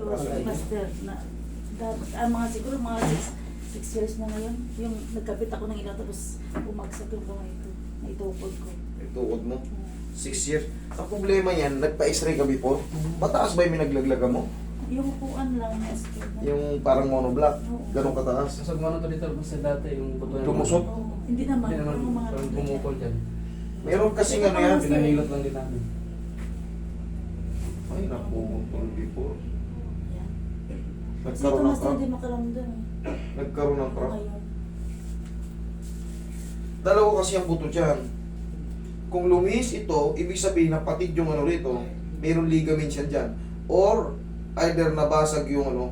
Master, na, dapat, ah, mga siguro mga 6 years na ngayon, yung nagkabit ako ng ilaw tapos bumagsak yung kamay ko, naitukod ko. Itukod mo. Hmm. Six years. Ang problema yan, nagpa-x-ray ka before. Mataas ba yung minaglaga mo? Yung upuan lang, master. Yung parang monoblock. Ganun kataas. Sa ano to dito, kasi dati yung buto? Oo, hindi naman. Hindi naman, Yung mga parang bumukol dyan. Meron kasing ano yan. Pinahilot lang din namin. Ay, napumutol before. Nagkaroon ng master, cramp. hindi makaramdam. eh. Nagkaroon ng cramp. Ngayon. Dalawa kasi ang buto dyan. Kung lumis ito, ibig sabihin napatid yung ano rito, mayroong ligaments yan dyan. Or, either nabasag yung ano,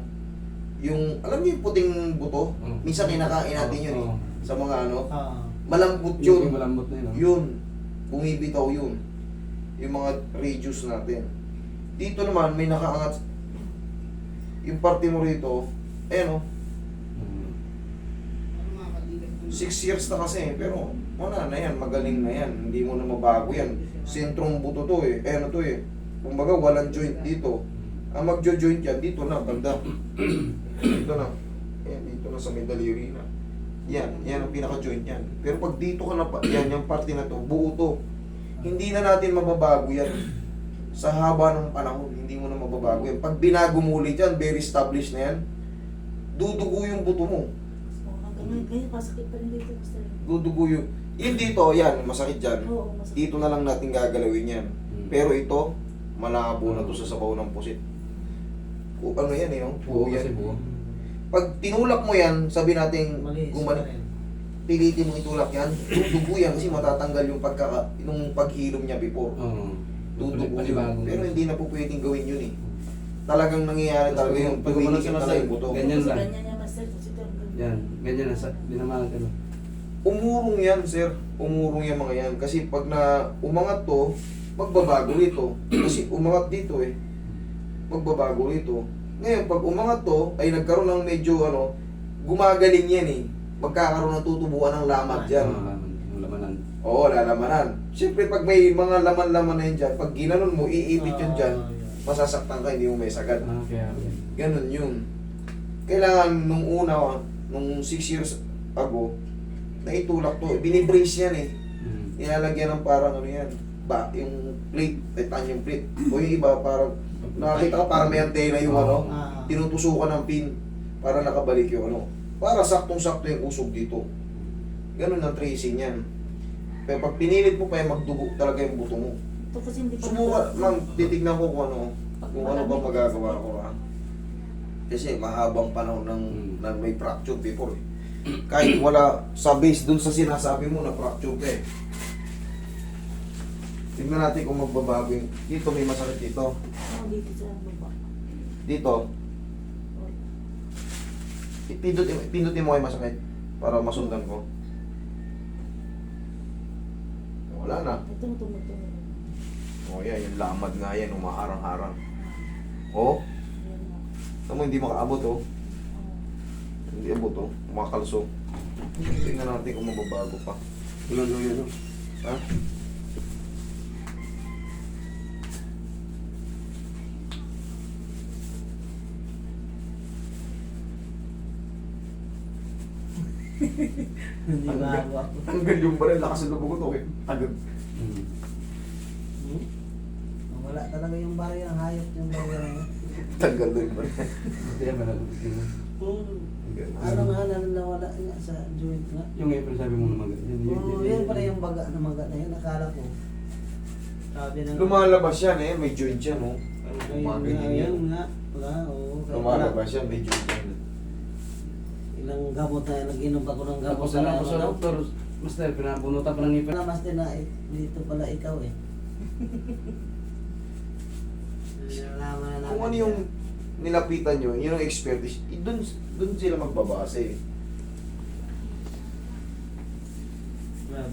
yung, alam niyo yung puting buto? Mm. Minsan kinakain natin yun eh. Oo. Sa mga ano, Ah. malambot yun. yung malambot na yun. no? Yun. Bumibitaw yun. Yung mga radius natin. Dito naman, may nakaangat. Yung parte mo rito, ayan o, Mm. six years na kasi. Pero, wala na yan, magaling na yan. Hindi mo na mabago yan. Sentrong buto to eh. Eh, ano to eh. Kumbaga, walang joint dito. Ang magjo-joint yan, dito na, banda. dito na. Ayan, dito na sa may daliri na. Yan, yan ang pinaka-joint yan. Pero pag dito ka na, yan, yung parte na to, buo to. Hindi na natin mababago yan. Sa haba ng panahon, hindi mo na mababago yan. Pag binago mo ulit yan, very established na yan, dudugo yung buto mo. Dudugo yung... Yung dito, yan, masakit dyan. Oo, masakit. Dito na lang natin gagalawin yan. Mm. Pero ito, malabo na to sa sabaw ng pusit. O, ano yan eh, no? Buo yan. buo. Pag tinulak mo yan, sabi natin, Mali. gumalik, pilitin mo itulak yan, dudugo yan kasi matatanggal yung pagkaka, yung paghilom niya before. Oo. Dudugo Panibagong- yun. Pero hindi na po pwedeng gawin yun eh. Talagang nangyayari talaga yung Pag tumitikim siya, talaga yung buto. Ganyan Kasi lang. Ganyan yan, master. Ito. Yan, ganyan na sa dinamagan ka no. Umurong yan, sir. Umurong yan mga yan. Kasi pag na umangat to, magbabago rito. Kasi umangat dito eh. Magbabago rito. Ngayon, pag umangat to, ay nagkaroon ng medyo ano, gumagaling yan eh. Magkakaroon ng tutubuan ng lamat dyan. Laman, yung lamanan. Oo, lalamanan. Siyempre, pag may mga laman-laman na yan dyan, pag ginanon mo, iipit yun dyan, masasaktan ka, hindi mo may sagad. Ah, kaya Ganun yun. Kailangan nung una, nung 6 years ago, naitulak to. Binibrace yan eh. mm. Nilalagyan ng parang ano yan, ba, yung plate, titanium plate. O yung iba, parang, nakakita ka parang may antena yung ano, Ah. tinutusukan ng pin para nakabalik yung ano. Para saktong-sakto yung usog dito. Ganun ang tracing yan. Pero pag pinilit mo pa yung magdugo talaga yung buto mo. Ito kasi hindi pa Subukan, ma'am, titignan ko kung ano, kung ano ba magagawa ko ha. Kasi mahabang panahon ng, Hmm. na may fracture before eh. Kahit wala sa base dun sa sinasabi mo na fracture ka eh. Tignan natin kung magbabago yung... Dito may masakit dito. Oo, dito sa baba. Dito. Pindutin, pindutin mo kayo masakit para masundan ko. Wala na. Ito, tumutunog. O yan, yung lamad nga yan, umaharang-harang. Oh, Yan na. Tama, hindi makaabot oh. Hindi abot oh. Umakalso. Tingnan natin kung mababago pa. Ulan lang yun. no? Ha? Hindi bago ako. Tanggal yung baril, lakas ng lubog ko. Okay. Agad. Mm. Hmm? Wala talaga yung barya, ang hayop yung na yun. Tanggal na yung baril. Hindi yun. Hmm. Ano nga na nawala nga sa joint nga. Yung April sabi mo naman. Yun, yun, Oo, yan pala yung baga na maga na yun. Akala ko. Sabi na Lumalabas yan eh, may joint yan oh. Ayun nga, ayun nga. Wala, oo. Lumalabas yan, may joint yan. Ilang gamot na nag-inom ako ng gamot. Tapos na ako sa doktor, Master, pinabunutan pa ng ngipin. Wala mas din na eh, dito pala ikaw eh. Nalaman na Kung ano yung nilapitan nyo, yun ang expertise, eh, dun, dun sila magbabase.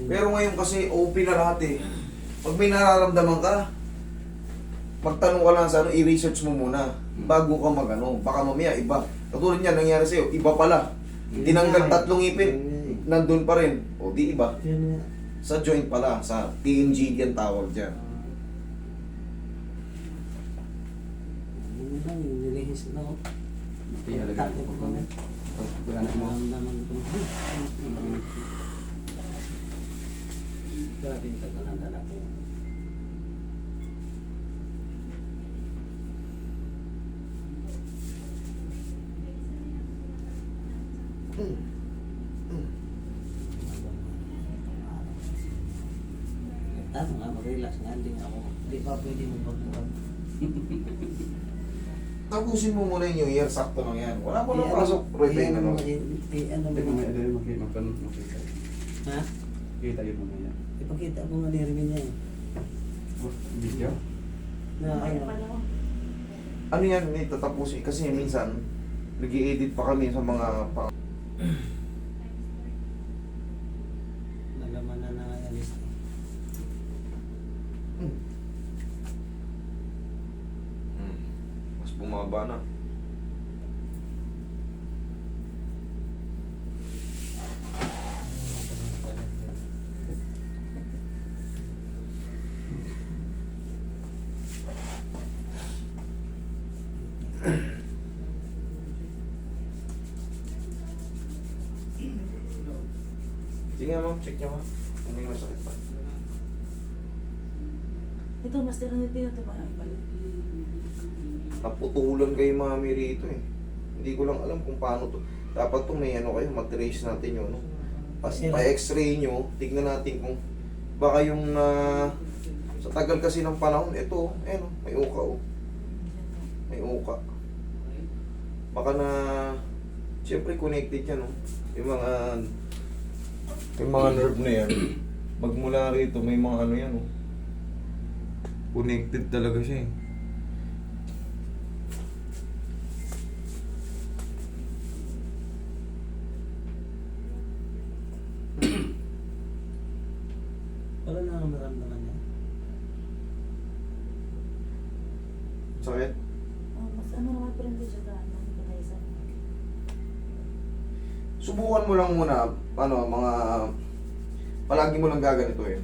Pero ngayon kasi open na lahat eh. Pag may nararamdaman ka, magtanong ka lang sa ano, i-research mo muna bago ka magano. Baka mamaya iba. Katulad niyan, nangyari sa'yo, iba pala. Tinanggal tatlong ipin, nandun pa rin. O di iba. Sa joint pala, sa TNG yan tawag dyan. Yun lang, nilihis na ako. Kaya talaga. Takbo ko kami. Wala na mo. Naramdaman ko. Grabe yung tagal ng dala ko. Tama nga, mag-relax nga din ako. Hindi pa pwede mo pagbuwan. Tapusin mo muna yung New Year, sakto lang yan. Wala pa Eh, nang pasok, Rebe na no. eh, eh, ano Hindi ko mo? adali makita. Magkano makita. Ha? Kita yun mamaya. Ipakita ko nga nirimi niya eh. Oh, Video? Na ano. lang ako. Ano yan, may tatapusin. Kasi minsan, nag edit pa kami sa mga. Nalaman na na alis na. Hmm. Mas bumaba na. Sige ma'am, check niyo ma'am. Kung may masakit pa. Ito, master na dito. Ito ba ang balik? Naputulan kayo mami rito eh. Hindi ko lang alam kung paano to. Dapat to may ano kayo, matrace natin yun. No? Pas, pa-x-ray nyo, tignan natin kung baka yung ah, sa tagal kasi ng panahon, ito, eh no, may uka oh. May uka. Baka na, siyempre connected yan no. Yung mga, yung mga nerve na yan, magmula rito, may mga ano yan oh. Connected talaga siya eh. Wala na akong naramdaman niya. Sakit? Oh, mas ano naman pa rin siya. Ano. Subukan mo lang muna, ano, mga, palagi mo lang gaganito eh.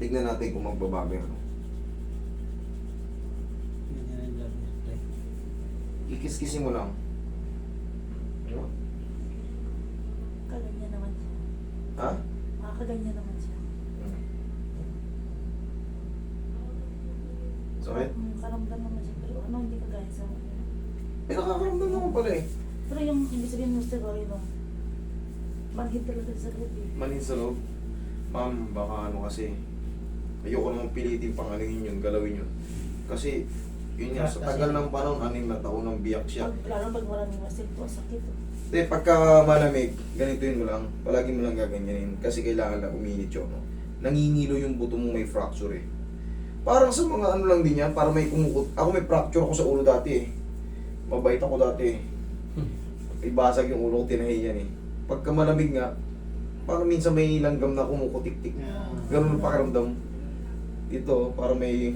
Tignan natin kung magbabago yan. Ganyan ang job niya. Ikis-kisin mo lang. Ano? Kaganyan naman siya. Ha? Makakaganyan naman siya. Sakit? Mm, karamdam naman siya. Pero ano, hindi kagaya sa... Eh, nakakaramdam naman pala eh. Pero yung ibig sabihin mo sa gawin mo, manhid talaga sa loob eh. Manin sa loob. Ma'am, baka ano kasi, ayoko naman pilitin pang yun yun, galawin yun. Kasi, yun nga, sa tagal ng panahon, anim na taon ng biyak siya. Pag, lalo pag maraming masil po, sakit. Hindi, pagka malamig, ganito yun mo lang, palagi mo lang gaganyanin. Kasi kailangan lang uminit yun. No? Nangingilo yung buto mo may fracture eh. Parang sa mga ano lang din yan, para may kumukot. Ako may fracture ako sa ulo dati eh. Mabait ako dati eh. Ibasag yung ulo ko, tinahiyan eh. Pagka malamig nga, parang minsan may langgam na kumukutik-tik. Ganun ang pakiramdam. Ito, parang may,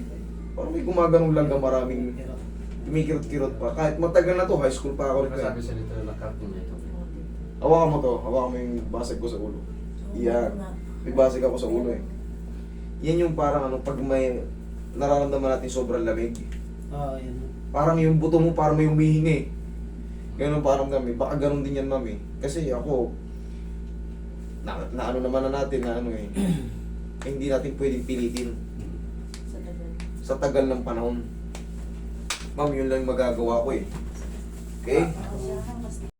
parang may gumaganong langgam maraming kumikirot-kirot pa. Kahit matagal na to, high school pa ako nito. eh. Sabi sa nito, lakat niya ito. Hawakan mo to, hawakan mo yung basag ko sa ulo. Yan. May basag ako sa ulo eh. Yan yung parang ano, pag may nararamdaman natin sobrang lamig. Oo, yun. Parang yung buto mo parang may humihinga eh. Ganun parang kami. Baka ganun din yan mami. Kasi ako, na, na ano naman na natin na ano eh. eh, hindi natin pwedeng pilitin. Sa tagal ng panahon. Ma'am, yun lang magagawa ko eh. Okay?